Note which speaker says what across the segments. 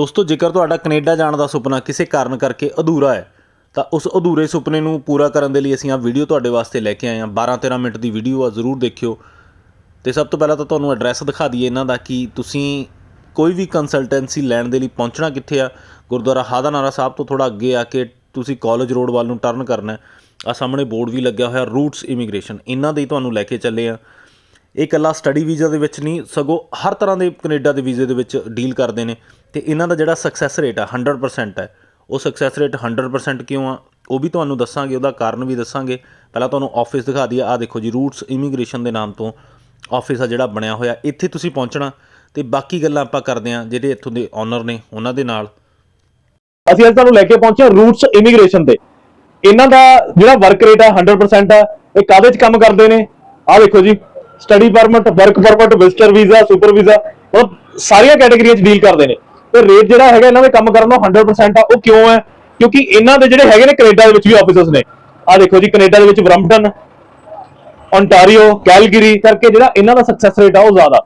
Speaker 1: ਦੋਸਤੋ, ਜੇਕਰ ਤੁਹਾਡਾ ਕੈਨੇਡਾ ਜਾਣ ਦਾ ਸੁਪਨਾ ਕਿਸੇ ਕਾਰਨ ਕਰਕੇ ਅਧੂਰਾ ਹੈ, ਤਾਂ ਉਸ ਅਧੂਰੇ ਸੁਪਨੇ ਨੂੰ ਪੂਰਾ ਕਰਨ ਦੇ ਲਈ ਅਸੀਂ ਆ ਵੀਡੀਓ ਤੁਹਾਡੇ ਵਾਸਤੇ ਲੈ ਕੇ ਆਏ ਹਾਂ। 12-13 ਮਿੰਟ ਦੀ ਵੀਡੀਓ ਆ, ਜ਼ਰੂਰ ਦੇਖਿਓ। ਤੇ ਸਭ ਤੋਂ ਪਹਿਲਾਂ ਤਾਂ ਤੁਹਾਨੂੰ ਐਡਰੈਸ ਦਿਖਾ ਦਈਏ ਇਹਨਾਂ ਦਾ ਕਿ ਤੁਸੀਂ ਕੋਈ ਵੀ ਕੰਸਲਟੈਂਸੀ ਲੈਣ ਦੇ ਲਈ ਪਹੁੰਚਣਾ ਕਿੱਥੇ ਆ। ਗੁਰਦੁਆਰਾ ਹਾਦਾ ਨਾਰਾ ਸਾਹਿਬ ਤੋਂ ਥੋੜਾ ਅੱਗੇ ਆ ਕੇ ਤੁਸੀਂ ਕਾਲਜ ਰੋਡ ਵੱਲ ਨੂੰ ਟਰਨ ਕਰਨਾ ਆ ਸਾਹਮਣੇ ਬੋਰਡ ਵੀ ਲੱਗਿਆ ਹੋਇਆ ਰੂਟਸ ਇਮੀਗ੍ਰੇਸ਼ਨ ਇਹਨਾਂ ਦੇ ਹੀ ਤੁਹਾਨੂੰ ਲੈ ਕੇ ਚੱਲੇ ਆ ਇਹ ਇਕੱਲਾ ਸਟੱਡੀ ਵੀਜ਼ਾ ਦੇ ਵਿੱਚ ਨਹੀਂ, ਸਗੋਂ ਹਰ ਤਰ੍ਹਾਂ ਦੇ ਕੈਨੇਡਾ ਦੇ ਵੀਜ਼ੇ ਦੇ ਵਿੱਚ ਡੀਲ ਕਰਦੇ ਨੇ ਤੇ ਇਹਨਾਂ ਦਾ ਜਿਹੜਾ ਸਕਸੈਸ ਰੇਟ ਆ 100% ਹੈ। ਉਹ ਸਕਸੈਸ ਰੇਟ 100% ਕਿਉਂ ਆ? ਉਹ ਵੀ ਤੁਹਾਨੂੰ ਦੱਸਾਂਗੇ, ਉਹਦਾ ਕਾਰਨ ਵੀ ਦੱਸਾਂਗੇ। ਪਹਿਲਾਂ ਤੁਹਾਨੂੰ ਆਫਿਸ ਦਿਖਾ ਦਈਏ ਆ ਦੇਖੋ ਜੀ ਰੂਟਸ ਇਮੀਗ੍ਰੇਸ਼ਨ ਦੇ ਨਾਮ ਤੋਂ ਆਫਿਸ ਆ ਜਿਹੜਾ ਬਣਿਆ ਹੋਇਆ, ਇੱਥੇ ਤੁਸੀਂ ਪਹੁੰਚਣਾ ਤੇ ਬਾਕੀ ਗੱਲਾਂ ਆਪਾਂ ਕਰਦੇ ਹਾਂ, ਜਿਹੜੇ ਇੱਥੋਂ ਦੇ ਓਨਰ ਨੇ, ਉਹਨਾਂ ਦੇ ਨਾਲ।
Speaker 2: ਅਸੀਂ ਅੱਜ ਤੁਹਾਨੂੰ ਲੈ ਕੇ ਪਹੁੰਚੇ ਰੂਟਸ ਇਮੀਗ੍ਰੇਸ਼ਨ ਤੇ। ਇਹਨਾਂ ਦਾ ਜਿਹੜਾ ਵਰਕ ਰੇਟ ਆ 100% ਆ, ਇਹ ਕਾਹਦੇ 'ਚ ਕੰਮ ਕਰਦੇ ਨੇ? ਆਹ ਦੇਖੋ ਜੀ study permit work permit visitor visa super visa ਉਹ ਸਾਰੀਆਂ ਕੈਟਾਗਰੀਆਂ 'ਚ ਡੀਲ ਕਰਦੇ ਨੇ। ਤੇ ਰੇਟ ਜਿਹੜਾ ਹੈਗਾ ਇਹਨਾਂ ਦੇ ਕੰਮ ਕਰਨ ਦਾ 100% ਆ, ਉਹ ਕਿਉਂ ਹੈ? ਕਿਉਂਕਿ ਇਹਨਾਂ ਦੇ ਜਿਹੜੇ ਹੈਗੇ ਨੇ ਕੈਨੇਡਾ ਦੇ ਵਿੱਚ ਵੀ ਆਫਿਸਸ ਨੇ। ਆਹ ਦੇਖੋ ਜੀ, ਕੈਨੇਡਾ ਦੇ ਵਿੱਚ ਬਰੰਪਟਨ ਓਨਟਾਰੀਓ ਕੈਲਗਰੀ ਕਰਕੇ ਜਿਹੜਾ ਇਹਨਾਂ ਦਾ ਸਕਸੈਸ ਰੇਟ ਆ, ਉਹ ਜ਼ਿਆਦਾ।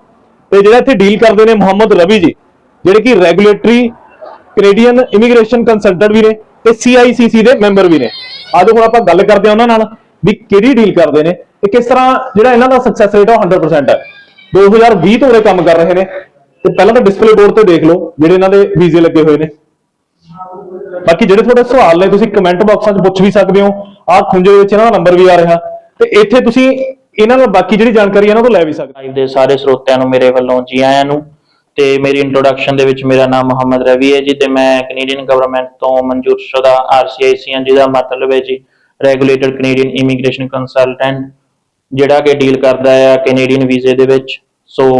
Speaker 2: ਤੇ ਜਿਹੜਾ ਇੱਥੇ ਡੀਲ ਕਰਦੇ ਨੇ ਮੁਹੰਮਦ ਰਵੀ ਜੀ, ਜਿਹੜੇ ਕਿ ਰੈਗੂਲੇਟਰੀ ਕੈਨੇਡੀਅਨ ਇਮੀਗ੍ਰੇਸ਼ਨ ਕੰਸਲਟੈਂਟ ਵੀ ਨੇ ਤੇ CICC ਦੇ ਮੈਂਬਰ ਵੀ ਨੇ। ਅੱਜ ਹੁਣ ਆਪਾਂ ਗੱਲ ਕਰਦੇ ਹਾਂ ਉਹਨਾਂ ਨਾਲ ਵੀ ਕਿਹੜੀ ਡੀਲ ਕਰਦੇ ਨੇ। ਤੇ ਕਿਸ ਤਰ੍ਹਾਂ ਜਿਹੜਾ ਇਹਨਾਂ ਦਾ ਸਕਸੈਸ ਰੇਟ ਆ 100% ਹੈ 2020 ਤੋਂ ਉਰੇ ਕੰਮ ਕਰ ਰਹੇ ਨੇ ਤੇ ਪਹਿਲਾਂ ਤਾਂ ਡਿਸਪਲੇ ਬੋਰਡ ਤੇ ਦੇਖ ਲਓ ਜਿਹੜੇ ਇਹਨਾਂ ਦੇ ਵੀਜ਼ੇ ਲੱਗੇ ਹੋਏ ਨੇ। ਬਾਕੀ ਜਿਹੜੇ ਤੁਹਾਡੇ ਸਵਾਲ ਨੇ, ਤੁਸੀਂ ਕਮੈਂਟ ਬਾਕਸਾਂ 'ਚ ਪੁੱਛ ਵੀ ਸਕਦੇ ਹੋ। ਆਹ ਖੁੰਝੇ ਵਿੱਚ ਇਹਨਾਂ ਦਾ ਨੰਬਰ ਵੀ ਆ ਰਿਹਾ। ਤੇ ਇੱਥੇ ਤੁਸੀਂ ਇਹਨਾਂ ਨਾਲ ਬਾਕੀ ਜਿਹੜੀ ਜਾਣਕਾਰੀ ਇਹਨਾਂ ਤੋਂ ਲੈ ਵੀ ਸਕਦੇ ਹੋ।
Speaker 3: ਦੇ ਸਾਰੇ ਸਰੋਤਿਆਂ ਨੂੰ ਮੇਰੇ ਵੱਲੋਂ ਜੀ ਆਇਆਂ ਨੂੰ ਤੇ ਮੇਰੀ ਇੰਟਰੋਡਕਸ਼ਨ ਦੇ ਵਿੱਚ ਮੇਰਾ ਨਾਮ ਮੁਹੰਮਦ ਰਵੀ ਹੈ ਜੀ ਤੇ ਮੈਂ ਕੈਨੇਡੀਅਨ ਗਵਰਨਮੈਂਟ ਤੋਂ ਮਨਜ਼ੂਰਸ਼ੁਦਾ RCIC ਹਾਂ ਜਿਹਦਾ ਮਤਲਬ ਹੈ ਜੀ ਰੈਗੂਲੇਟਡ ਕੈਨੇਡੀਅਨ ਇਮੀਗ੍ਰੇਸ਼ਨ ਕੰਸਲਟੈਂਟ ਜਿਹੜਾ ਕਿ ਡੀਲ ਕਰਦਾ ਹੈ ਕੈਨੇਡੀਅਨ ਵੀਜ਼ੇ ਦੇ ਵਿੱਚ ਸੋ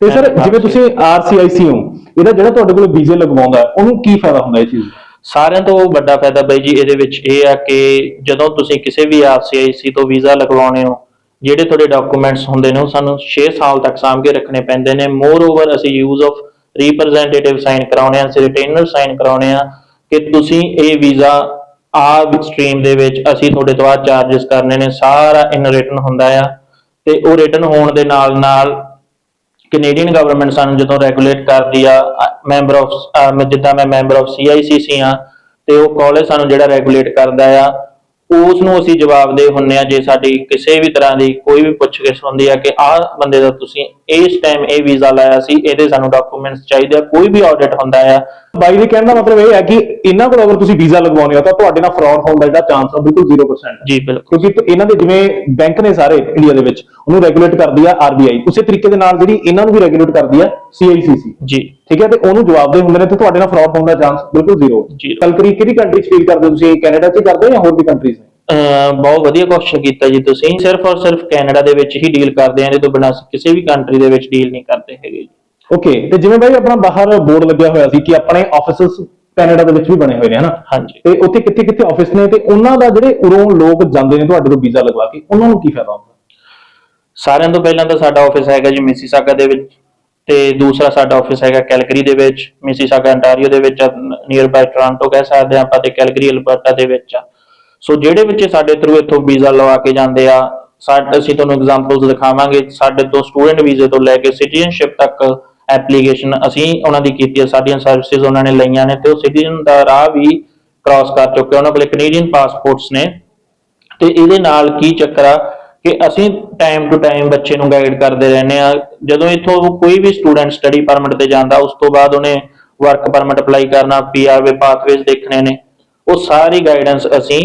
Speaker 2: ਤੇ ਸਰ ਜਿਵੇਂ ਤੁਸੀਂ RCIC ਹੋ ਇਹਦਾ ਜਿਹੜਾ ਤੁਹਾਡੇ ਕੋਲ ਵੀਜ਼ੇ ਲਗਵਾਉਂਦਾ ਉਹਨੂੰ ਕੀ ਫਾਇਦਾ ਹੁੰਦਾ ਇਹ ਚੀਜ਼?
Speaker 3: ਸਾਰਿਆਂ ਤੋਂ ਵੱਡਾ ਫਾਇਦਾ ਬਈ ਜੀ ਇਹਦੇ ਵਿੱਚ ਇਹ ਆ ਕਿ ਜਦੋਂ ਤੁਸੀਂ ਕਿਸੇ ਵੀ RCIC ਤੋਂ ਵੀਜ਼ਾ ਲਗਵਾਉਣੇ ਹੋ ਜਿਹੜੇ ਤੁਹਾਡੇ ਡਾਕੂਮੈਂਟਸ ਹੁੰਦੇ ਨੇ ਉਹ ਸਾਨੂੰ 6 ਸਾਲ ਤੱਕ ਸਾਂਭ ਕੇ ਰੱਖਣੇ ਪੈਂਦੇ ਨੇ ਮੋਰ ਓਵਰ ਅਸੀਂ ਯੂਜ਼ ਆਫ ਰਿਪਰੈਜ਼ੈਂਟੇਟਿਵ ਸਾਈਨ ਕਰਾਉਣੇ ਆ ਰਿਟੇਨਰ ਸਾਈਨ ਕਰਾਉਣੇ ਆ ਕਿ ਤੁਸੀਂ ਇਹ ਵੀਜ਼ਾ ਆ ਸਟਰੀਮ ਦੇ ਵਿੱਚ ਅਸੀਂ ਤੁਹਾਡੇ ਤੋਂ ਆ ਚਾਰजेस ਕਰਨੇ ਨੇ, ਸਾਰਾ ਇਨ ਰਿਟਨ ਹੁੰਦਾ ਆ। ਤੇ ਉਹ ਰਿਟਨ ਹੋਣ ਦੇ ਨਾਲ ਨਾਲ ਕੈਨੇਡੀਅਨ ਗਵਰਨਮੈਂਟ ਸਾਨੂੰ ਜਦੋਂ ਰੈਗੂਲੇਟ ਕਰਦੀ ਆ ਮੈਂਬਰ ਆਫ ਜਿੱਦਾਂ ਮੈਂ ਮੈਂਬਰ ਆਫ CICC ਆ, ਤੇ ਉਹ ਕਾਲਜ ਸਾਨੂੰ ਜਿਹੜਾ ਰੈਗੂਲੇਟ ਕਰਦਾ ਆ ਉਸ ਨੂੰ ਅਸੀਂ ਜਵਾਬ ਦੇ ਹੁੰਨੇ ਆ ਜੇ ਸਾਡੀ ਕਿਸੇ ਵੀ ਤਰ੍ਹਾਂ ਦੀ ਕੋਈ ਵੀ ਪੁੱਛਗਿੱਛ ਹੁੰਦੀ ਆ ਕਿ ਆਹ ਬੰਦੇ ਦਾ ਤੁਸੀਂ ਇਸ ਟਾਈਮ ਇਹ ਵੀਜ਼ਾ ਲਾਇਆ ਸੀ, ਇਹਦੇ ਸਾਨੂੰ ਡਾਕੂਮੈਂਟਸ ਚਾਹੀਦੇ ਆ, ਕੋਈ ਵੀ ਆਡਿਟ ਹੁੰਦਾ ਆ
Speaker 2: ਬਾਈ ਦੇ ਕਹਿਣ ਦਾ ਮਤਲਬ ਇਹ ਹੈ ਕਿ ਇਹਨਾਂ ਕੋਲ ਅਗਰ ਤੁਸੀਂ ਵੀਜ਼ਾ ਲਗਵਾਉਣੇ ਹੋ ਤਾਂ ਤੁਹਾਡੇ ਨਾਲ ਫਰਾਡ ਹੋਣ ਦਾ ਜਿਹੜਾ ਚਾਂਸ ਆ ਬਿਲਕੁਲ 0% ਹੈ
Speaker 3: ਜੀ ਬਿਲਕੁਲ।
Speaker 2: ਕਿਉਂਕਿ ਇਹਨਾਂ ਦੇ ਜਿਵੇਂ ਬੈਂਕ ਨੇ ਸਾਰੇ ਇੰਡੀਆ ਦੇ ਵਿੱਚ ਉਹਨੂੰ ਰੈਗੂਲੇਟ ਕਰਦੀ ਆ RBI ਉਸੇ ਤਰੀਕੇ ਦੇ ਨਾਲ ਜਿਹੜੀ ਇਹਨਾਂ ਨੂੰ ਵੀ ਰੈਗੂਲੇਟ ਕਰਦੀ ਆ CICC
Speaker 3: ਜੀ।
Speaker 2: ਠੀਕ ਹੈ ਤੇ ਉਹਨੂੰ ਜਵਾਬਦੇ ਹੁੰਦੇ ਨੇ ਤੇ ਤੁਹਾਡੇ ਨਾਲ ਫਰਾਡ ਹੋਣ ਦਾ ਚਾਂਸ ਬਿਲਕੁਲ ਜ਼ੀਰੋ
Speaker 3: Zero।
Speaker 2: ਕਲਕਰੀ ਕਿਹੜੀ ਕੰਟਰੀ ਚ ਫੀਲ ਕਰਦੇ ਤੁਸੀਂ? ਕੈਨੇਡਾ ਚ ਕਰਦੇ ਹੋ ਜਾਂ ਹੋਰ ਵੀ ਕੰਟਰੀਜ਼ ਨੇ?
Speaker 3: ਬਹੁਤ ਵਧੀਆ ਕੁਐਸਚਨ ਕੀਤਾ ਜੀ ਤੁਸੀਂ। ਸਿਰਫ ਔਰ ਸਿਰਫ ਕੈਨੇਡਾ ਦੇ ਵਿੱਚ ਹੀ ਡੀਲ ਕਰਦੇ ਆ ਇਹਦੇ ਤੋਂ ਬਿਨਾਂ ਕਿਸੇ ਵੀ ਕੰਟਰੀ ਦੇ ਵਿੱਚ ਡੀਲ ਨਹੀਂ ਕਰਦੇ ਹੈਗੇ ਜੀ।
Speaker 2: ਓਕੇ ਤੇ ਜਿਵੇਂ ਬਾਈ ਆਪਣਾ ਬਾਹਰ ਬੋਰਡ ਲੱਗਿਆ ਹੋਇਆ ਸੀ ਕਿ ਆਪਣੇ ਆਫਿਸਸ ਕੈਨੇਡਾ ਦੇ ਵਿੱਚ ਵੀ ਬਣੇ ਹੋਏ ਨੇ ਹਨਾ?
Speaker 3: ਹਾਂਜੀ।
Speaker 2: ਤੇ ਉੱਥੇ ਕਿੱਥੇ ਕਿੱਥੇ ਆਫਿਸ ਨੇ ਤੇ ਉਹਨਾਂ ਦਾ ਜਿਹੜੇ ਉਰੋਂ ਲੋਕ ਜਾਂਦੇ ਨੇ ਤੁਹਾਡੇ ਤੋਂ ਵੀਜ਼ਾ ਲਗਵਾ ਕੇ ਉਹਨਾਂ ਨੂੰ ਕੀ ਫਾਇਦਾ ਹੁੰਦਾ?
Speaker 3: ਸਾਰਿਆਂ ਤੋਂ ਪਹਿਲਾਂ ਤਾਂ ਸਾਡਾ ਆਫਿਸ ਹੈਗਾ ਜੀ ਮਿਸੀਸਾਗਾ ਦੇ ਵਿੱਚ ਤੇ ਦੂਸਰਾ ਸਾਡਾ ਆਫਿਸ ਹੈਗਾ ਕੈਲਗਰੀ ਦੇ ਵਿੱਚ ਮਿਸੀਸਾਗਾ ਅੰਟਾਰੀਓ ਦੇ ਵਿੱਚ ਨੀਅਰ ਬਾਈ ਟੋਰਾਂਟੋ ਕਹਿ ਸਕਦੇ ਆਪਾਂ ਤੇ ਕੈਲਗਰੀ ਅਲਬਰਟਾ ਦੇ ਵਿੱਚ ਆ। ਸੋ ਜਿਹੜੇ ਬੱਚੇ ਸਾਡੇ ਥਰੂ ਇੱਥੋਂ ਵੀਜ਼ਾ ਲਵਾ ਕੇ ਜਾਂਦੇ ਆ ਸਾਡੇ ਅਸੀਂ ਤੁਹਾਨੂੰ ਐਗਜ਼ਾਮਪਲਸ ਦਿਖਾਵਾਂਗੇ ਸਾਡੇ ਤੋਂ ਸਟੂਡੈਂਟ ਵੀਜ਼ੇ ਤੋਂ ਲੈ ਕੇ ਸਿਟੀਜ਼ਨਸ਼ਿਪ ਤੱਕ ਐਪਲੀਕੇਸ਼ਨ ਅਸੀਂ ਉਹਨਾਂ ਦੀ ਕੀਤੀ ਹੈ, ਸਾਡੀਆਂ ਸਰਵਿਸਿਜ਼ ਉਹਨਾਂ ਨੇ ਲਈਆਂ ਨੇ ਤੇ ਉਹ ਸਿਟੀਜ਼ਨ ਦਾ ਰਾਹ ਵੀ ਕ੍ਰਾਸ ਕਰ ਚੁੱਕੇ ਉਹਨਾਂ ਕੋਲੇ ਕੈਨੇਡੀਅਨ ਪਾਸਪੋਰਟਸ ਨੇ ਤੇ ਇਹਦੇ ਨਾਲ ਕੀ ਚੱਕਰ ਆ ਕਿ ਅਸੀਂ ਟਾਈਮ ਟੂ ਟਾਈਮ ਬੱਚੇ ਨੂੰ ਗਾਈਡ ਕਰਦੇ ਰਹਿੰਦੇ ਆ। ਜਦੋਂ ਇੱਥੋਂ ਕੋਈ ਵੀ ਸਟੂਡੈਂਟ ਸਟੱਡੀ ਪਰਮਿਟ ਤੇ ਜਾਂਦਾ, ਉਸ ਤੋਂ ਬਾਅਦ ਉਹਨੇ ਵਰਕ ਪਰਮਿਟ ਅਪਲਾਈ ਕਰਨਾ ਪੀਆਰ ਵੇ ਪਾਥਵੇਜ਼ ਦੇਖਣੇ ਨੇ। ਉਹ ਸਾਰੀ ਗਾਈਡੈਂਸ ਅਸੀਂ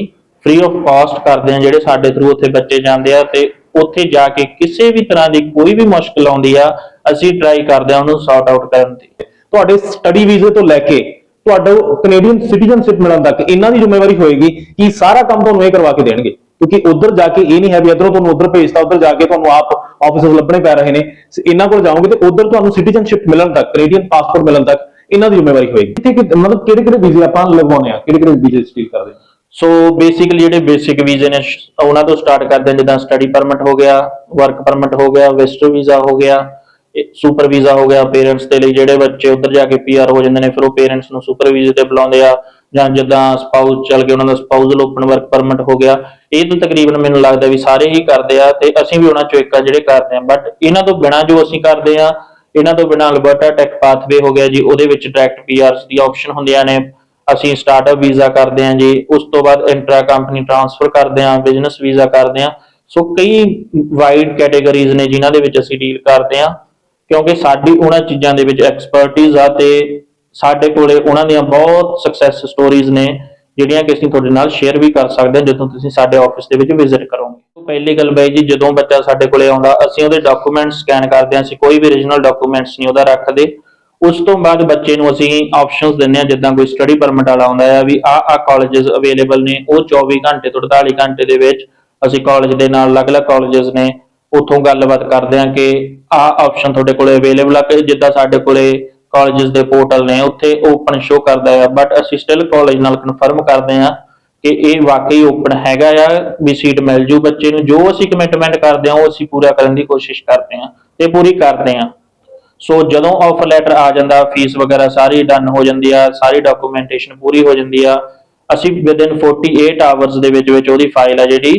Speaker 3: ਫ੍ਰੀ ਆਫ ਕਾਸਟ ਕਰਦੇ ਆ, ਜਿਹੜੇ ਸਾਡੇ ਥਰੂ ਉੱਥੇ ਬੱਚੇ ਜਾਂਦੇ ਆ ਤੇ ਉੱਥੇ ਜਾ ਕੇ ਕਿਸੇ ਵੀ ਤਰ੍ਹਾਂ ਦੀ ਕੋਈ ਵੀ ਮੁਸ਼ਕਲ ਆਉਂਦੀ ਆ ਅਸੀਂ ਟਰਾਈ ਕਰਦੇ ਹਾਂ ਉਹਨੂੰ ਸੌਰਟ ਆਊਟ ਕਰਨ ਦੀ।
Speaker 2: ਤੁਹਾਡੇ ਸਟੱਡੀ ਵੀਜ਼ੇ ਤੋਂ ਲੈ ਕੇ ਤੁਹਾਡਾ ਕੈਨੇਡੀਅਨ ਸਿਟੀਜ਼ਨਸ਼ਿਪ ਮਿਲਣ ਤੱਕ ਇਹਨਾਂ ਦੀ ਜ਼ਿੰਮੇਵਾਰੀ ਹੋਏਗੀ ਕਿ ਸਾਰਾ ਕੰਮ ਤੁਹਾਨੂੰ ਇਹ ਕਰਵਾ ਕੇ ਦੇਣਗੇ। ਕਿਉਂਕਿ ਉਧਰ ਜਾ ਕੇ ਇਹ ਨਹੀਂ ਹੈ ਵੀ ਇਧਰੋਂ ਤੁਹਾਨੂੰ ਉਧਰ ਭੇਜਤਾ, ਉਧਰ ਜਾ ਕੇ ਤੁਹਾਨੂੰ ਆਪ ਆਫਿਸਸ ਲੱਭਣੇ ਪੈ ਰਹੇ ਨੇ। ਇਹਨਾਂ ਕੋਲ ਜਾਓਗੇ ਤੇ ਉਧਰ ਤੁਹਾਨੂੰ ਸਿਟੀਜ਼ਨਸ਼ਿਪ ਮਿਲਣ ਤੱਕ ਕੈਨੇਡੀਅਨ ਪਾਸਪੋਰਟ ਮਿਲਣ ਤੱਕ ਇਹਨਾਂ ਦੀ ਜ਼ਿੰਮੇਵਾਰੀ ਹੋਏਗੀ। ਕਿੱਥੇ ਮਤਲਬ ਕਿਹੜੇ ਕਿਹੜੇ ਵੀਜ਼ੇ ਆਪਾਂ ਲਗਵਾਉਣੇ ਆ ਕਿਹੜੇ ਕਿਹੜੇ ਵੀਜ਼ੇ ਸਟੀਲ ਕਰਦੇ
Speaker 3: ਸੋ ਬੇਸਿਕਲੀ ਜਿਹੜੇ ਬੇਸਿਕ ਵੀਜ਼ੇ ਨੇ, ਉਹਨਾਂ ਤੋਂ ਸਟਾਰਟ ਕਰਦੇ ਜਿੱਦਾਂ ਸਟੱਡੀ ਪਰਮਿਟ ਹੋ ਗਿਆ ਵਰਕ ਪਰਮਿਟ ਹੋ ਗਿਆ ਵਿਜ਼ਟਰ ਵੀਜ਼ਾ ਹੋ ਗਿਆ। ਸੁਪਰ ਵੀਜ਼ਾ ਹੋ ਗਿਆ ਪੇਰੈਂਟਸ ਦੇ ਲਈ ਜਿਹੜੇ ਬੱਚੇ ਉੱਧਰ ਜਾ ਕੇ ਪੀਆਰ ਹੋ ਜਾਂਦੇ ਨੇ, ਫਿਰ ਉਹ ਪੇਰੈਂਟਸ ਨੂੰ ਸੁਪਰ ਵੀਜ਼ੇ ਤੇ ਬੁਲਾਉਂਦੇ ਆ ਜਾਂ ਜਿੱਦਾਂ ਸਪਾਊਸ ਚੱਲ ਗਏ, ਉਹਨਾਂ ਦਾ ਸਪਾਊਸਲ ਓਪਨ ਵਰਕ ਪਰਮਿਟ ਹੋ ਗਿਆ, ਇਹ ਤਾਂ ਤਕਰੀਬਨ ਮੈਨੂੰ ਲੱਗਦਾ ਵੀ ਸਾਰੇ ਹੀ ਕਰਦੇ ਆ ਤੇ ਅਸੀਂ ਵੀ ਉਹਨਾਂ ਚੋਂ ਇੱਕ ਆ ਜਿਹੜੇ ਕਰਦੇ ਆ ਬਟ ਇਹਨਾਂ ਤੋਂ ਬਿਨਾਂ ਜੋ ਅਸੀਂ ਕਰਦੇ ਆ, ਇਹਨਾਂ ਤੋਂ ਬਿਨਾਂ ਅਲਬਰਟਾ ਟੈਕ ਪਾਥਵੇ ਹੋ ਗਿਆ ਜੀ, ਉਹਦੇ ਵਿੱਚ ਡਾਇਰੈਕਟ ਪੀਆਰਸ ਦੀ ਆਪਸ਼ਨ ਹੁੰਦੀਆਂ ਨੇ, ਅਸੀਂ ਸਟਾਰਟਅਪ ਵੀਜ਼ਾ ਕਰਦੇ ਹਾਂ ਜੀ, ਉਸ ਤੋਂ ਬਾਅਦ ਇੰਟਰਾ ਕੰਪਨੀ ਟ੍ਰਾਂਸਫਰ ਕਰਦੇ ਹਾਂ ਬਿਜ਼ਨਸ ਵੀਜ਼ਾ ਕਰਦੇ ਹਾਂ ਸੋ ਕਈ ਵਾਈਡ ਕੈਟਾਗਰੀਜ਼ ਨੇ ਜਿਨ੍ਹਾਂ ਦੇ ਵਿੱਚ ਅਸੀਂ ਡੀਲ ਕਰਦੇ ਹਾਂ ਕਿਉਂਕਿ ਸਾਡੀ ਉਹਨਾਂ ਚੀਜ਼ਾਂ ਦੇ ਵਿੱਚ ਐਕਸਪਰਟਿਜ਼ ਆ ਤੇ ਸਾਡੇ ਕੋਲੇ ਉਹਨਾਂ ਦੀਆਂ ਬਹੁਤ ਸਕਸੈਸ ਸਟੋਰੀਜ਼ ਨੇ, ਜਿਹੜੀਆਂ ਕਿ ਅਸੀਂ ਤੁਹਾਡੇ ਨਾਲ ਸ਼ੇਅਰ ਵੀ ਕਰ ਸਕਦੇ ਹਾਂ ਜਦੋਂ ਤੁਸੀਂ ਸਾਡੇ ਆਫਿਸ ਦੇ ਵਿੱਚ ਵਿਜ਼ਿਟ ਕਰੋਗੇ। ਪਹਿਲੀ ਗੱਲ ਬਾਈ ਜੀ, ਜਦੋਂ ਬੱਚਾ ਸਾਡੇ ਕੋਲੇ ਆਉਂਦਾ, ਅਸੀਂ ਉਹਦੇ ਡਾਕੂਮੈਂਟ ਸਕੈਨ ਕਰਦੇ ਹਾਂ, ਅਸੀਂ ਕੋਈ ਵੀ origignal ਡਾਕੂਮੈਂਟਸ ਨਹੀਂ ਉਹਦਾ ਰੱਖਦੇ। ਉਸ ਤੋਂ ਬਾਅਦ ਬੱਚੇ ਨੂੰ ਅਸੀਂ ਆਪਸ਼ਨਸ ਦਿੰਦੇ ਹਾਂ, ਜਿੱਦਾਂ ਕੋਈ ਸਟੱਡੀ ਪਰਮਿਟ ਵਾਲਾ ਆਉਂਦਾ ਆ ਵੀ ਆਹ ਆਹ ਕਾਲਜਸ ਅਵੇਲੇਬਲ ਨੇ, ਉਹ 24 ਘੰਟੇ ਤੋਂ 48 ਘੰਟੇ ਦੇ ਵਿੱਚ ਅਸੀਂ ਕਾਲਜ ਦੇ ਨਾਲ ਅਲੱਗ-ਅਲੱਗ ਕਾਲਜਸ ਨੇ ਉੱਥੋਂ ਗੱਲਬਾਤ ਕਰਦੇ ਹਾਂ ਕਿ ਆਹ ਆਪਸ਼ਨ ਤੁਹਾਡੇ ਕੋਲੇ ਅਵੇਲੇਬਲ ਆ, ਕਿ ਜਿੱਦਾਂ ਸਾਡੇ ਕੋਲੇ ਕਾਲਜਸ ਦੇ ਪੋਰਟਲ ਨੇ, ਉੱਥੇ ਓਪਨ ਸ਼ੋ ਕਰਦਾ ਆ। ਬਟ ਅਸੀਂ ਸਟਿਲ ਕਾਲਜ ਨਾਲ ਕਨਫਰਮ ਕਰਦੇ ਹਾਂ ਕਿ ਇਹ ਵਾਕਈ ਓਪਨ ਹੈਗਾ ਆ, ਵੀ ਸੀਟ ਮਿਲ ਜੂ ਬੱਚੇ ਨੂੰ। ਜੋ ਅਸੀਂ ਕਮਿਟਮੈਂਟ ਕਰਦੇ ਹਾਂ, ਉਹ ਅਸੀਂ ਪੂਰਾ ਕਰਨ ਦੀ ਕੋਸ਼ਿਸ਼ ਕਰਦੇ ਹਾਂ ਤੇ ਪੂਰੀ ਕਰਦੇ ਹਾਂ। ਸੋ ਜਦੋਂ ਆਫਰ ਲੈਟਰ ਆ ਜਾਂਦਾ ਫੀਸ ਵਗੈਰਾ ਸਾਰੀ ਡਨ ਹੋ ਜਾਂਦੀ ਆ, ਸਾਰੀ ਡਾਕੂਮੈਂਟੇਸ਼ਨ ਪੂਰੀ ਹੋ ਜਾਂਦੀ ਆ, ਅਸੀਂ ਵਿਦਿਨ 48 ਆਵਰਸ ਦੇ ਵਿੱਚ ਵਿੱਚ ਉਹਦੀ ਫਾਈਲ ਆ ਜਿਹੜੀ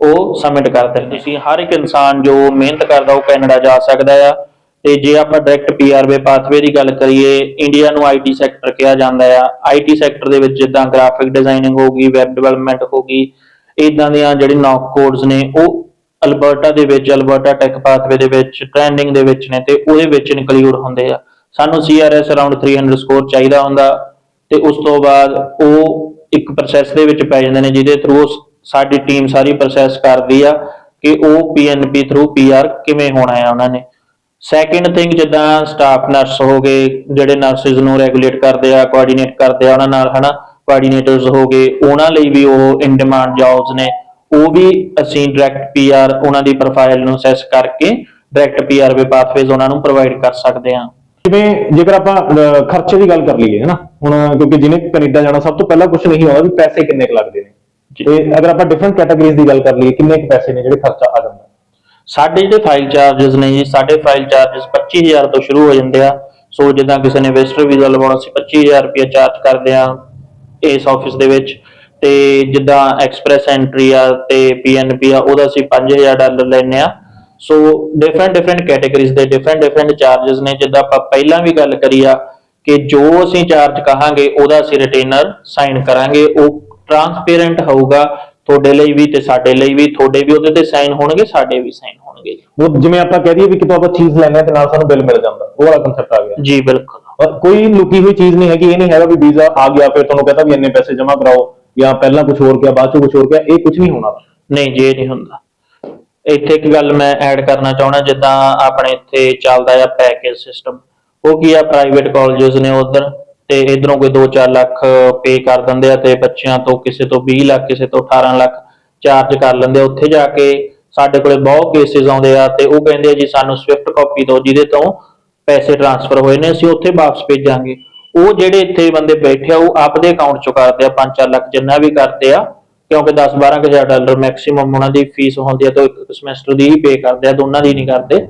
Speaker 3: ਉਹ ਸਬਮਿਟ ਕਰ ਦਿੰਦੇ ਸੀ। ਹਰ ਇੱਕ ਇਨਸਾਨ ਜੋ ਮਿਹਨਤ ਕਰਦਾ, ਉਹ ਕੈਨੇਡਾ ਜਾ ਸਕਦਾ ਆ। ਤੇ ਜੇ ਆਪਾਂ ਡਾਇਰੈਕਟ ਪੀਆਰਵੇ ਪਾਥਵੇ ਦੀ ਗੱਲ ਕਰੀਏ ਇੰਡੀਆ ਨੂੰ ਆਈਟੀ ਸੈਕਟਰ ਕਿਹਾ ਜਾਂਦਾ ਆ। ਆਈਟੀ ਸੈਕਟਰ ਦੇ ਵਿੱਚ ਜਿੱਦਾਂ ਗ੍ਰਾਫਿਕ ਡਿਜ਼ਾਈਨਿੰਗ ਹੋ ਗਈ ਵੈਬ ਡਿਵੈਲਪਮੈਂਟ ਹੋ ਗਈ ਇਦਾਂ ਦੀਆਂ ਜਿਹੜੇ ਨੌਕ ਕੋਡਸ ਨੇ, ਉਹ ਅਲਬਰਟਾ ਦੇ ਵਿੱਚ, ਅਲਬਰਟਾ ਟੈਕ ਪਾਥਵੇ ਦੇ ਵਿੱਚ ਟ੍ਰੈਂਡਿੰਗ ਦੇ ਵਿੱਚ ਨੇ ਤੇ ਉਹਦੇ ਵਿੱਚ ਇਨਕਲੂਡ ਹੁੰਦੇ ਆ। ਸਾਨੂੰ ਸੀਆਰਐਸ ਅਰਾਊਂਡ 300 ਸਕੋਰ ਚਾਹੀਦਾ ਹੁੰਦਾ ਤੇ ਉਸ ਤੋਂ ਬਾਅਦ ਉਹ ਇੱਕ ਪ੍ਰੋਸੈਸ ਦੇ ਵਿੱਚ ਪੈ ਜਾਂਦੇ ਨੇ, ਜਿਹਦੇ ਥਰੂ ਸਾਡੀ ਟੀਮ ਸਾਰੀ ਪ੍ਰੋਸੈਸ ਕਰਦੀ ਆ ਕਿ ਉਹ ਪੀਐਨਪੀ ਥਰੂ ਪੀਆਰ ਕਿਵੇਂ ਹੋਣਾ ਹੈ ਉਹਨਾਂ ਨੇ। ਸੈਕਿੰਡ ਥਿੰਗ ਜਿੱਦਾਂ ਸਟਾਫ ਨਰਸ ਹੋ ਗਏ, ਜਿਹੜੇ ਨਰਸਿਸ ਨੂੰ ਰੈਗੂਲੇਟ ਕਰਦੇ ਆ ਕੋਆਰਡੀਨੇਟ ਕਰਦੇ ਆ ਉਹਨਾਂ ਨਾਲ, ਹਨਾ? ਕੋਆਰਡੀਨੇਟਰਸ ਹੋ ਗਏ, ਉਹਨਾਂ ਲਈ ਵੀ ਉਹ ਇਨ ਡਿਮਾਂਡ ਜੌਬਸ ਨੇ। ਉਹ ਵੀ ਅਸੀਂ ਡਾਇਰੈਕਟ ਪੀਆਰ ਉਹਨਾਂ ਦੀ ਪ੍ਰੋਫਾਈਲ ਨੂੰ ਅਸੈਸ ਕਰਕੇ ਡਾਇਰੈਕਟ ਪੀਆਰ ਵੇ ਪਾਥਵੇਜ਼ ਉਹਨਾਂ ਨੂੰ ਪ੍ਰੋਵਾਈਡ ਕਰ ਸਕਦੇ ਹਾਂ
Speaker 2: ਜਿਵੇਂ ਜੇਕਰ ਆਪਾਂ ਖਰਚੇ ਦੀ ਗੱਲ ਕਰ ਲਈਏ, ਹਨਾ? ਹੁਣ ਕਿਉਂਕਿ ਜਿਹਨੇ ਕੈਨੇਡਾ ਜਾਣਾ, ਸਭ ਤੋਂ ਪਹਿਲਾਂ ਕੁਝ ਨਹੀਂ ਆਉਂਦਾ ਵੀ ਪੈਸੇ ਕਿੰਨੇ ਕੁ ਲੱਗਦੇ ਨੇ। ਤੇ ਅਗਰ ਆਪਾਂ ਡਿਫਰੈਂਟ ਕੈਟਾਗਰੀਜ਼ ਦੀ ਗੱਲ ਕਰ ਲਈਏ ਕਿੰਨੇ ਕੁ ਪੈਸੇ ਨੇ ਜਿਹੜੇ ਖਰਚਾ ਆ ਜਾਂਦਾ?
Speaker 3: ਸਾਡੇ ਜਿਹੜੇ ਫਾਈਲ ਚਾਰजेस ਨੇ ਜੀ ਸਾਡੇ ਫਾਈਲ ਚਾਰजेस 25000 ਤੋਂ ਸ਼ੁਰੂ ਹੋ ਜਾਂਦੇ ਆ। ਸੋ ਜਿੱਦਾਂ ਕਿਸੇ ਨੇ ਵਿਜ਼ਟਰ ਵੀਜ਼ਾ ਲਵਾਉਣਾ ਸੀ 25000 ਰੁਪਏ ਚਾਰਜ ਕਰਦੇ ਆ ਇਸ ਆਫਿਸ ਦੇ ਵਿੱਚ। ਤੇ ਜਿੱਦਾਂ ਐਕਸਪ੍ਰੈਸ ਐਂਟਰੀ ਆ ਤੇ ਪੀਐਨਪੀ ਆ ਉਹਦਾ ਅਸੀਂ 5000 ਡਾਲਰ ਲੈਨੇ ਆ। ਸੋ ਡਿਫਰੈਂਟ ਡਿਫਰੈਂਟ ਕੈਟਾਗਰੀਜ਼ ਦੇ ਡਿਫਰੈਂਟ ਡਿਫਰੈਂਟ ਚਾਰजेस ਨੇ। ਜਿੱਦਾਂ ਆਪਾਂ ਪਹਿਲਾਂ ਵੀ ਗੱਲ ਕਰੀ ਆ ਕਿ ਜੋ ਅਸੀਂ ਚਾਰਜ ਕਹਾਂਗੇ ਉਹਦਾ ਅਸੀਂ ਰਿਟੇਨਰ ਸਾਈਨ ਕਰਾਂਗੇ। ਉਹ ਟਰਾਂਸਪੇਰੈਂਟ ਹੋਊਗਾ ਤੁਹਾਡੇ ਲਈ ਵੀ ਤੇ ਸਾਡੇ ਲਈ ਵੀ ਤੁਹਾਡੇ ਵੀ ਉਹਦੇ ਤੇ ਸਾਈਨ ਹੋਣਗੇ ਸਾਡੇ ਵੀ ਸਾਈਨ ਹੋਣਗੇ।
Speaker 2: ਉਹ ਜਿਵੇਂ ਆਪਾਂ ਕਹਿ ਦਈਏ ਵੀ ਕਿਤੋਂ ਆਪਾਂ ਚੀਜ਼ ਲੈਣੇ ਤੇ ਨਾਲ ਸਾਨੂੰ ਬਿੱਲ ਮਿਲ ਜਾਂਦਾ ਉਹ ਵਾਲਾ ਕਨਸੈਪਟ ਆ ਗਿਆ।
Speaker 3: ਜੀ ਬਿਲਕੁਲ।
Speaker 2: ਔਰ ਕੋਈ ਲੁਕੀ ਹੋਈ ਚੀਜ਼ ਨਹੀਂ ਹੈਗੀ ਇਹ ਨਹੀਂ ਹੈਗਾ ਵੀ ਵੀਜ਼ਾ ਆ ਗਿਆ ਫਿਰ ਤੁਹਾਨੂੰ ਕਹਤਾ ਵੀ ਇੰਨੇ ਪੈਸੇ ਜਮ੍ਹਾਂ ਕਰਾਓ ਜਾਂ ਪਹਿਲਾਂ ਕੁਝ ਹੋਰ ਕਿਹਾ ਬਾਅਦ ਚੋਂ ਕੁਝ ਹੋਰ ਕਿਹਾ ਇਹ ਕੁਝ ਨਹੀਂ ਹੋਣਾ।
Speaker 3: ਨਹੀਂ ਜੀ ਨਹੀਂ ਹੁੰਦਾ। ਇੱਥੇ ਇੱਕ ਗੱਲ ਮੈਂ ਐਡ ਕਰਨਾ ਚਾਹਣਾ ਜਿੱਦਾਂ ਆਪਣੇ ਇੱਥੇ ਚੱਲਦਾ ਆ ਪੈਕੇਜ ਸਿਸਟਮ ਉਹ ਕੀ ਆ ਪ੍ਰਾਈਵੇਟ ਕਾਲਜਸ ਨੇ ਉਧਰ। ਤੇ ਇਧਰੋਂ ਕੋਈ 2-4 ਲੱਖ ਪੇ ਕਰ ਦਿੰਦੇ ਆ ਤੇ ਬੱਚਿਆਂ ਤੋਂ ਕਿਸੇ ਤੋਂ 20 ਲੱਖ, ਕਿਸੇ ਤੋਂ 18 ਲੱਖ ਚਾਰਜ ਕਰ ਲੈਂਦੇ ਆ। ਉੱਥੇ ਜਾ ਕੇ ਸਾਡੇ ਕੋਲੇ ਬਹੁਤ ਕੇਸਿਸ ਆਉਂਦੇ ਆ ਤੇ ਉਹ ਕਹਿੰਦੇ ਆ ਜੀ ਸਾਨੂੰ ਸਵਿਫਟ ਕਾਪੀ ਦਿਓ, ਜਿਹਦੇ ਤੋਂ ਪੈਸੇ ਟ੍ਰਾਂਸਫਰ ਹੋਏ ਨੇ, ਅਸੀਂ ਉੱਥੇ ਵਾਪਸ ਭੇਜਾਂਗੇ। ਉਹ ਜਿਹੜੇ ਇੱਥੇ ਬੰਦੇ ਬੈਠੇ ਆ, ਉਹ ਆਪਦੇ ਅਕਾਊਂਟ ਚੋਂ ਕਰਦੇ ਆ 5-4 ਲੱਖ ਜਿੰਨਾ ਵੀ ਕਰਦੇ ਆ, ਕਿਉਂਕਿ 10-12 ਹਜ਼ਾਰ ਡਾਲਰ ਮੈਕਸਿਮਮ ਉਹਨਾਂ ਦੀ ਫੀਸ ਹੁੰਦੀ ਹੈ ਤਾਂ ਇੱਕ ਸਮੈਸਟਰ ਦੀ ਹੀ ਪੇ ਕਰਦੇ ਆ, ਦੋਨਾਂ ਦੀ ਨਹੀਂ ਕਰਦੇ।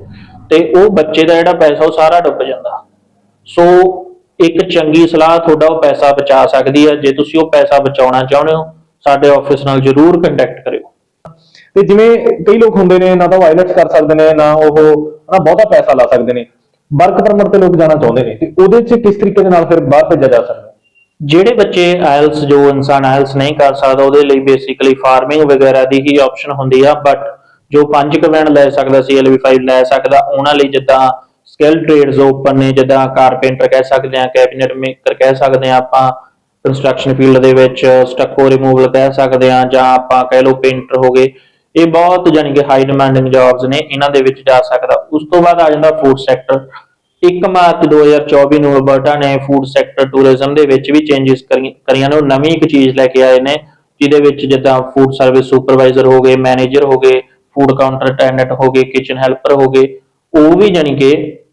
Speaker 3: ਤੇ ਉਹ ਬੱਚੇ ਦਾ ਜਿਹੜਾ ਪੈਸਾ, ਉਹ ਸਾਰਾ ਡੁੱਬ ਜਾਂਦਾ। ਸੋ ਇੱਕ ਚੰਗੀ ਸਲਾਹ ਤੁਹਾਡਾ ਉਹ ਪੈਸਾ ਬਚਾ ਸਕਦੀ ਹੈ। ਜੇ ਤੁਸੀਂ ਉਹ ਪੈਸਾ ਬਚਾਉਣਾ ਚਾਹੁੰਦੇ ਹੋ ਸਾਡੇ ਆਫਿਸ ਨਾਲ ਜਰੂਰ ਕੰਟੈਕਟ ਕਰਿਓ।
Speaker 2: ਤੇ ਜਿਵੇਂ ਕਈ ਲੋਕ ਹੁੰਦੇ ਨੇ ਨਾ ਤਾਂ ਵਾਇਲੈਂਸ ਕਰ ਸਕਦੇ ਨੇ ਨਾ ਉਹ ਨਾ ਬਹੁਤਾ ਪੈਸਾ ਲਾ ਸਕਦੇ ਨੇ। ਵਰਕ ਪਰਮਿਟ ਤੇ ਲੋਕ ਜਾਣਾ ਚਾਹੁੰਦੇ ਨੇ। ਤੇ ਉਹਦੇ 'ਚ ਕਿਸ ਤਰੀਕੇ ਦੇ ਨਾਲ ਫਿਰ ਬਾਹਰ ਭੇਜਿਆ ਜਾ ਸਕਦਾ?
Speaker 3: ਜਿਹੜੇ ਬੱਚੇ ਆਇਲਸ ਜੋ ਇਨਸਾਨ ਆਇਲਸ ਨਹੀਂ ਕਰ ਸਕਦਾ ਉਹਦੇ ਲਈ ਬੇਸਿਕਲੀ ਫਾਰਮਿੰਗ ਵਗੈਰਾ ਦੀ ਹੀ ਆਪਸ਼ਨ ਹੁੰਦੀ ਆ। ਬਟ ਜੋ ਪੰਜ ਕਵੈਣ ਲੈ ਸਕਦਾ ਸੀ LV5 ਲੈ ਸਕਦਾ ਉਹਨਾਂ ਲਈ ਜਿੱਦਾਂ ਸਕਿੱਲ ਟ੍ਰੇਡਸ ਓਪਨ ਨੇ ਜਿੱਦਾਂ ਕਾਰਪੈਂਟਰ ਕਹਿ ਸਕਦੇ ਆ ਕੈਬਿਨਟ ਮੇਕਰ ਕਹਿ ਸਕਦੇ ਆ ਆਪਾਂ ਕੰਸਟਰਕਸ਼ਨ ਫੀਲਡ ਦੇ ਵਿੱਚ ਸਟੱਕੋ ਰਿਮੂਵਲ ਕਹਿ ਸਕਦੇ ਆ ਜਾਂ ਆਪਾਂ ਕਹਿ ਲਓ ਪੇਂਟਰ ਹੋ ਗਏ। ਇਹ ਬਹੁਤ ਜਾਨੀ ਕਿ ਹਾਈ ਡਿਮਾਂਡਿੰਗ ਜੌਬਸ ਨੇ, ਇਹਨਾਂ ਦੇ ਵਿੱਚ ਜਾ ਸਕਦਾ। ਉਸ ਤੋਂ ਬਾਅਦ ਆ ਜਾਂਦਾ ਫੂਡ ਸੈਕਟਰ 1 ਮਾਰਚ 2024 ਨੂੰ ਅਲਬਰਟਾ ਨੇ ਫੂਡ ਸੈਕਟਰ ਟੂਰਿਜ਼ਮ ਦੇ ਵਿੱਚ ਵੀ ਚੇਂਜਸ ਕਰੀਆਂ ਨੇ। ਉਹ ਨਵੀਂ ਇੱਕ ਚੀਜ਼ ਲੈ ਕੇ ਆਏ ਨੇ, ਜਿਹਦੇ ਵਿੱਚ ਜਿੱਦਾਂ ਫੂਡ ਸਰਵਿਸ ਸੁਪਰਵਾਈਜ਼ਰ ਹੋ ਗਏ ਮੈਨੇਜਰ ਹੋ ਗਏ ਫੂਡ ਕਾਊਂਟਰ ਅਟੈਂਡੈਂਟ ਹੋ ਗਏ ਕਿਚਨ ਹੈਲਪਰ ਹੋ ਗਏ। ਉਹ ਵੀ ਜਾਨੀ ਕਿ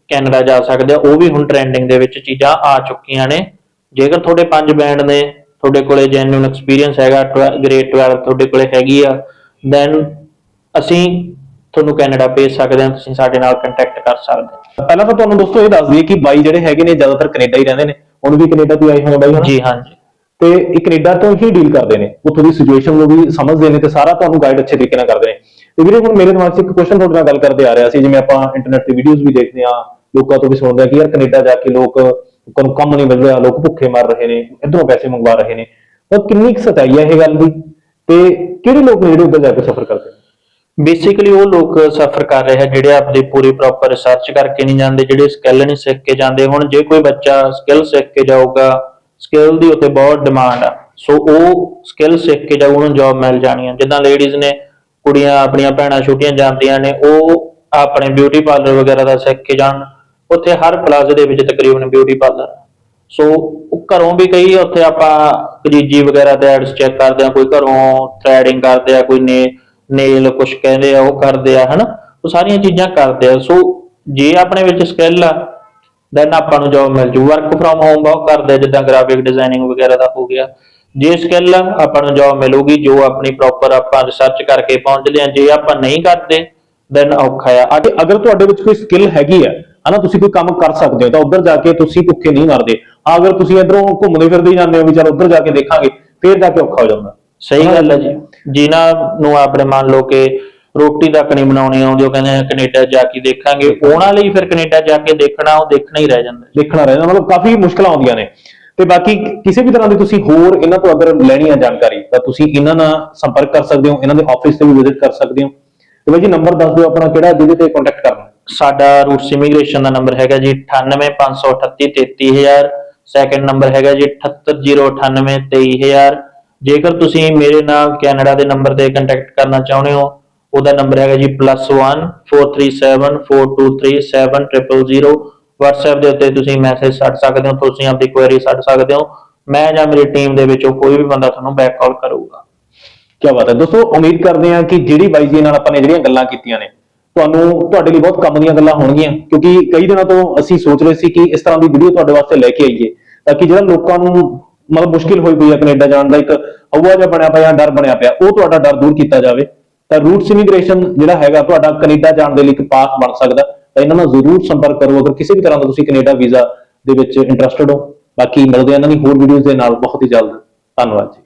Speaker 3: ਕੈਨੇਡਾ ਜਾ ਸਕਦੇ ਆ ਉਹ ਵੀ ਹੁਣ ਟ੍ਰੈਂਡਿੰਗ ਦੇ ਵਿੱਚ ਚੀਜ਼ਾਂ ਆ ਚੁੱਕੀਆਂ ਨੇ। ਜੇਕਰ ਤੁਹਾਡੇ ਪੰਜ ਬੈਂਡ ਨੇ ਤੁਹਾਡੇ ਕੋਲੇ ਜੈਨੂਇਨ ਐਕਸਪੀਰੀਅੰਸ ਹੈਗਾ ਗ੍ਰੇਡ 12 ਤੁਹਾਡੇ ਕੋਲੇ ਹੈਗੀ ਆ ਦੈਨ ਅਸੀਂ ਤੁਹਾਨੂੰ ਕੈਨੇਡਾ ਭੇਜ ਸਕਦੇ ਹਾਂ ਤੁਸੀਂ ਸਾਡੇ ਨਾਲ ਕੰਟੈਕਟ ਕਰ ਸਕਦੇ ਹੋ।
Speaker 2: ਪਹਿਲਾਂ ਤਾਂ ਤੁਹਾਨੂੰ ਦੋਸਤੋ ਇਹ ਦੱਸ ਦਈਏ ਕਿ ਬਾਈ ਜਿਹੜੇ ਹੈਗੇ ਨੇ ਜ਼ਿਆਦਾਤਰ ਕੈਨੇਡਾ ਹੀ ਰਹਿੰਦੇ ਨੇ। ਹੁਣ ਵੀ ਕੈਨੇਡਾ ਤੋਂ ਆਏ ਹੋਏ ਬਾਈ?
Speaker 3: ਜੀ ਹਾਂਜੀ।
Speaker 2: ਤੇ ਇਹ ਕੈਨੇਡਾ ਤੋਂ ਹੀ ਡੀਲ ਕਰਦੇ ਨੇ। ਉੱਥੋਂ ਦੀ ਸਿਚੁਏਸ਼ਨ ਨੂੰ ਵੀ ਸਮਝਦੇ ਨੇ ਤੇ ਸਾਰਾ ਤੁਹਾਨੂੰ ਗਾਈਡ ਅੱਛੇ ਤਰੀਕੇ ਨਾਲ ਕਰਦੇ ਨੇ। ਤੇ ਵੀਰੇ ਹੁਣ ਮੇਰੇ ਦਿਮਾਗ 'ਚ ਇੱਕ ਕੁਐਸਚਨ ਤੁਹਾਡੇ ਨਾਲ ਗੱਲ ਕਰਦੇ ਆ ਰਿਹਾ ਸੀ ਜਿਵੇਂ ਆਪਾਂ ਇੰਟਰਨੈਟ ਤੇ ਵੀਡੀਓਜ਼ ਵੀ ਦੇਖਦੇ ਆ ਲੋਕਾਂ ਤੋਂ ਵੀ ਸੁਣਦੇ ਆ ਕਿ ਯਾਰ ਕੈਨੇਡਾ ਜਾ ਕੇ ਲੋਕ, ਲੋਕਾਂ ਨੂੰ ਕੰਮ ਨਹੀਂ ਮਿਲ ਰਿਹਾ ਲੋਕ ਭੁੱਖੇ ਮਰ ਰਹੇ ਨੇ, ਇਧਰੋਂ ਪੈਸੇ ਮੰਗਵਾ ਰਹੇ ਨੇ। ਤਾਂ ਕਿੰਨੀ ਕੁ ਸੱਚਾਈ ਹੈ ਇਹ ਗੱਲ ਦੀ? ਤੇ ਕਿਹੜੇ ਲੋਕ ਨੇ ਜਿਹੜੇ ਉੱਧਰ ਜਾ ਕੇ ਸਫਰ ਕਰਦੇ? ਨੇ
Speaker 3: ਬੇਸਿਕਲੀ ਉਹ ਲੋਕ ਸਫਰ ਕਰ ਰਹੇ ਆ ਜਿਹੜੇ ਆਪਣੀ ਪੂਰੀ ਪ੍ਰੋਪਰ ਰਿਸਰਚ ਕਰਕੇ ਨਹੀਂ ਜਾਂਦੇ, ਜਿਹੜੇ ਸਕਿੱਲ ਨਹੀਂ ਸਿੱਖ ਕੇ ਜਾਂਦੇ। ਹੁਣ ਜੇ ਕੋਈ ਬੱਚਾ ਸਕਿੱਲ ਸਿੱਖ ਕੇ ਜਾਊਗਾ ਸਕਿੱਲ ਦੀ ਉੱਤੇ ਬਹੁਤ ਡਿਮਾਂਡ ਆ। ਸੋ ਉਹ ਸਕਿੱਲ ਸਿੱਖ ਕੇ ਜਾਊ, ਉਹਨੂੰ ਜੌਬ ਮਿਲ ਜਾਣੀ ਆ। ਜਿੱਦਾਂ ਲੇਡੀਜ਼ ਨੇ, ਕੁੜੀਆਂ ਆਪਣੀਆਂ ਭੈਣਾਂ ਛੋਟੀਆਂ ਜਾਂਦੀਆਂ ਨੇ, ਉਹ ਆਪਣੇ ਬਿਊਟੀ ਪਾਰਲਰ ਵਗੈਰਾ ਦਾ ਸਿੱਖ ਕੇ ਜਾਣ। ਉੱਥੇ ਹਰ ਪਲਾਜ਼ੇ ਦੇ ਵਿੱਚ ਤਕਰੀਬਨ ਬਿਊਟੀ ਪਾਰਲਰ ਸੋ ਘਰੋਂ ਵੀ ਕਈ ਉੱਥੇ ਆਪਾਂ ਕਜੀਜੀ ਵਗੈਰਾ ਦੇ ਐਡਸ ਚੈੱਕ ਕਰਦੇ ਆ ਕੋਈ ਘਰੋਂ ਥ੍ਰੈਡਿੰਗ ਕਰਦੇ ਆ, ਕੋਈ ਨੇ ਨੇਲ ਕੁਝ ਕਹਿੰਦੇ ਆ, ਉਹ ਕਰਦੇ ਆ, ਹਨਾ? ਉਹ ਸਾਰੀਆਂ ਚੀਜ਼ਾਂ ਕਰਦੇ ਆ। ਸੋ ਜੇ ਆਪਣੇ ਵਿੱਚ ਸਕਿੱਲ ਆ ਦੈਨ ਆਪਾਂ ਨੂੰ ਜੌਬ ਮਿਲ ਜੂ। ਵਰਕ ਫਰਮ ਹੋਮ ਬਹੁਤ ਕਰਦੇ ਜਿੱਦਾਂ ਗ੍ਰਾਫਿਕ ਡਿਜ਼ਾਈਨਿੰਗ ਵਗੈਰਾ ਦਾ ਹੋ ਗਿਆ। ਜੇ ਸਕਿੱਲ ਆ, ਆਪਾਂ ਨੂੰ ਜੌਬ ਮਿਲੂਗੀ, ਜੋ ਆਪਣੀ ਪ੍ਰੋਪਰ ਆਪਾਂ ਰਿਸਰਚ ਕਰਕੇ ਪਹੁੰਚਦੇ ਆ ਜੇ ਆਪਾਂ ਨਹੀਂ ਕਰਦੇ ਦੈਨ ਔਖਾ ਆ।
Speaker 2: ਅਗਰ ਤੁਹਾਡੇ ਵਿੱਚ ਕੋਈ ਸਕਿੱਲ ਹੈਗੀ ਹੈ ਹਨਾ ਤੁਸੀਂ ਕੋਈ ਕੰਮ ਕਰ ਸਕਦੇ ਹੋ ਤਾਂ ਉੱਧਰ ਜਾ ਕੇ ਤੁਸੀਂ ਭੁੱਖੇ ਨਹੀਂ ਮਰਦੇ। ਅਗਰ ਤੁਸੀਂ ਇਧਰੋਂ ਘੁੰਮਦੇ ਫਿਰਦੇ ਜਾਂਦੇ ਹੋ ਵੀ ਚਲ ਉੱਧਰ ਜਾ ਕੇ ਦੇਖਾਂਗੇ ਫੇਰ ਜਾ ਕੇ ਔਖਾ ਹੋ ਜਾਂਦਾ।
Speaker 3: ਸਹੀ ਗੱਲ ਹੈ ਜੀ। ਜਿਨ੍ਹਾਂ ਨੂੰ ਆਪਣੇ ਮੰਨ ਲਓ ਕਿ ਰੋਟੀ ਤੱਕ ਨਹੀਂ ਬਣਾਉਣੀ ਆਉਂਦੀ ਉਹ ਕਹਿੰਦੇ ਆ ਕੈਨੇਡਾ ਜਾ ਕੇ ਦੇਖਾਂਗੇ। ਉਹਨਾਂ ਲਈ ਫਿਰ ਕੈਨੇਡਾ ਜਾ ਕੇ ਦੇਖਣਾ ਉਹ ਦੇਖਣਾ ਹੀ ਰਹਿ ਜਾਂਦਾ
Speaker 2: ਦੇਖਣਾ ਰਹਿੰਦਾ ਮਤਲਬ ਕਾਫੀ ਮੁਸ਼ਕਲਾਂ ਆਉਂਦੀਆਂ ਨੇ। ਤੇ ਬਾਕੀ ਕਿਸੇ ਵੀ ਤਰ੍ਹਾਂ ਦੀ ਤੁਸੀਂ ਹੋਰ ਇਹਨਾਂ ਤੋਂ ਅਗਰ ਲੈਣੀ ਹੈ ਜਾਣਕਾਰੀ ਤਾਂ ਤੁਸੀਂ ਇਹਨਾਂ ਨਾਲ ਸੰਪਰਕ ਕਰ ਸਕਦੇ ਹੋ ਇਹਨਾਂ ਦੇ ਆਫਿਸ ਤੇ ਵੀ ਵਿਜ਼ਿਟ ਕਰ ਸਕਦੇ ਹੋ। ਤੇ ਬਾਈ ਜੀ ਨੰਬਰ ਦੱਸ ਦਿਓ ਆਪਣਾ ਕਿਹੜਾ ਜਿਹਦੇ ਤੇ ਕੰਟੈਕਟ ਕਰਨਾ।
Speaker 3: ਸਾਡਾ ਰੂਟਸ ਇਮੀਗ੍ਰੇਸ਼ਨ ਦਾ ਨੰਬਰ ਹੈਗਾ ਜੀ 9853833000 ਸੈਕੰਡ ਨੰਬਰ ਹੈਗਾ ਜੀ 7809823000 ਜੇਕਰ ਤੁਸੀਂ ਮੇਰੇ ਨਾਲ ਕੈਨੇਡਾ ਦੇ ਨੰਬਰ ਤੇ ਕੰਟੈਕਟ ਕਰਨਾ ਚਾਹੁੰਦੇ ਹੋ, ਉਹਦਾ ਨੰਬਰ ਹੈਗਾ ਜੀ +14374237000 WhatsApp ਦੇ ਉੱਤੇ ਤੁਸੀਂ ਮੈਸੇਜ ਛੱਡ ਸਕਦੇ ਹੋ, ਤੁਸੀਂ ਆਪਣੀ ਕੁਐਰੀ ਛੱਡ ਸਕਦੇ ਹੋ। ਮੈਂ ਜਾਂ ਮੇਰੀ ਟੀਮ ਦੇ ਵਿੱਚੋਂ ਕੋਈ ਵੀ ਬੰਦਾ ਤੁਹਾਨੂੰ ਬੈਕ ਕਾਲ ਕਰੂਗਾ।
Speaker 2: ਕੀ ਬਾਤ ਹੈ। ਦੋਸਤੋ, ਉਮੀਦ ਕਰਦੇ ਹਾਂ ਕਿ ਜਿਹੜੀ ਬਾਈ ਜੀ ਨਾਲ ਆਪਾਂ ਨੇ ਜਿਹੜੀਆਂ ਗੱਲਾਂ ਕੀਤੀਆਂ ਨੇ ਤੁਹਾਨੂੰ ਤੁਹਾਡੇ ਲਈ ਬਹੁਤ ਕੰਮ ਦੀਆਂ ਗੱਲਾਂ ਹੋਣਗੀਆਂ, ਕਿਉਂਕਿ ਕਈ ਦਿਨਾਂ ਤੋਂ ਅਸੀਂ ਸੋਚ ਰਹੇ ਸੀ ਕਿ ਇਸ ਤਰ੍ਹਾਂ ਦੀ ਵੀਡੀਓ ਤੁਹਾਡੇ ਵਾਸਤੇ ਲੈ ਕੇ ਆਈਏ, ਤਾਂ ਕਿ ਜਿਹੜਾ ਲੋਕਾਂ ਨੂੰ ਮਤਲਬ ਮੁਸ਼ਕਿਲ ਹੋਈ ਪਈ ਹੈ ਕੈਨੇਡਾ ਜਾਣ ਦਾ ਇੱਕ ਹਵਾ ਜਿਹਾ ਬਣਿਆ ਪਿਆ ਜਾਂ ਡਰ ਬਣਿਆ ਪਿਆ, ਉਹ ਤੁਹਾਡਾ ਡਰ ਦੂਰ ਕੀਤਾ ਜਾਵੇ। ਤਾਂ ਰੂਟਸ ਇਮੀਗ੍ਰੇਸ਼ਨ ਜਿਹੜਾ ਹੈਗਾ ਤੁਹਾਡਾ ਕੈਨੇਡਾ ਜਾਣ ਦੇ ਲਈ ਇੱਕ ਪਾਥ ਬਣ ਸਕਦਾ, ਤਾਂ ਇਹਨਾਂ ਨਾਲ ਜ਼ਰੂਰ ਸੰਪਰਕ ਕਰੋ, ਅਗਰ ਕਿਸੇ ਵੀ ਤਰ੍ਹਾਂ ਦਾ ਤੁਸੀਂ ਕੈਨੇਡਾ ਵੀਜ਼ਾ ਦੇ ਵਿੱਚ ਇੰਟਰਸਟਿਡ ਹੋ। ਬਾਕੀ ਮਿਲਦੇ ਹਾਂ ਇਹਨਾਂ ਦੀ ਹੋਰ ਵੀਡੀਓਜ਼ ਦੇ ਨਾਲ, ਬਹੁਤ ਹੀ ਜਲਦ। ਧੰਨਵਾਦ ਜੀ।